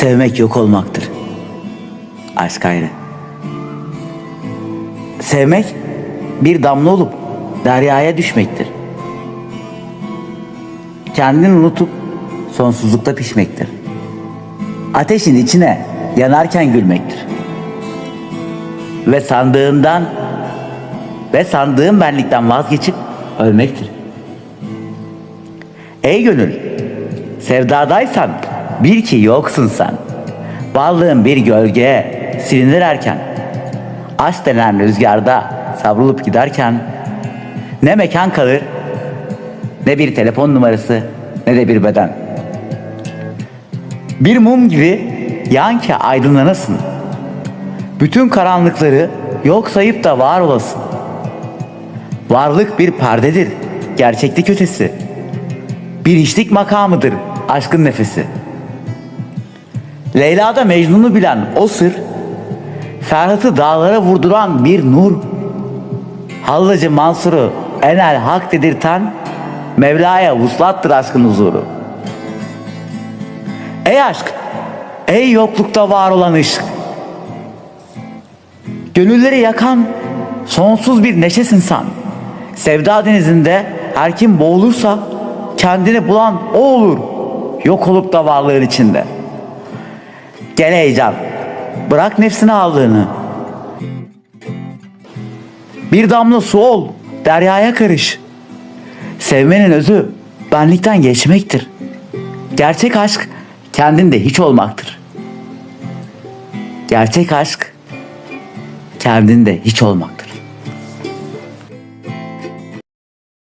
Sevmek yok olmaktır. Aşk ayrı. Sevmek bir damla olup deryaya düşmektir. Kendini unutup sonsuzlukta pişmektir. Ateşin içine yanarken gülmektir. Ve sandığından ve sandığın benlikten vazgeçip ölmektir. Ey gönül, sevdadaysan bil ki yoksun sen. Varlığın bir gölgeye silinir erken. Denen rüzgarda savrulup giderken ne mekan kalır ne bir telefon numarası ne de bir beden. Bir mum gibi yan ki aydınlanasın. Bütün karanlıkları yok sayıp da var olasın. Varlık bir perdedir, gerçeklik ötesi. Bir hiçlik makamıdır aşkın nefesi. Leyla'da Mecnun'u bilen o sır, Ferhat'ı dağlara vurduran bir nur. Hallacı Mansur'u enel hak dedirten, Mevla'ya vuslattır aşkın huzuru. Ey aşk, ey yoklukta var olan ışık. Gönülleri yakan sonsuz bir neşesin sen. Sevda denizinde her kim boğulursa kendini bulan o olur. Yok olup da varlığın içinde. Gel ey can, bırak nefsine aldığını. Bir damla su ol, deryaya karış. Sevmenin özü benlikten geçmektir. Gerçek aşk kendinde hiç olmaktır. Gerçek aşk kendinde hiç olmaktır.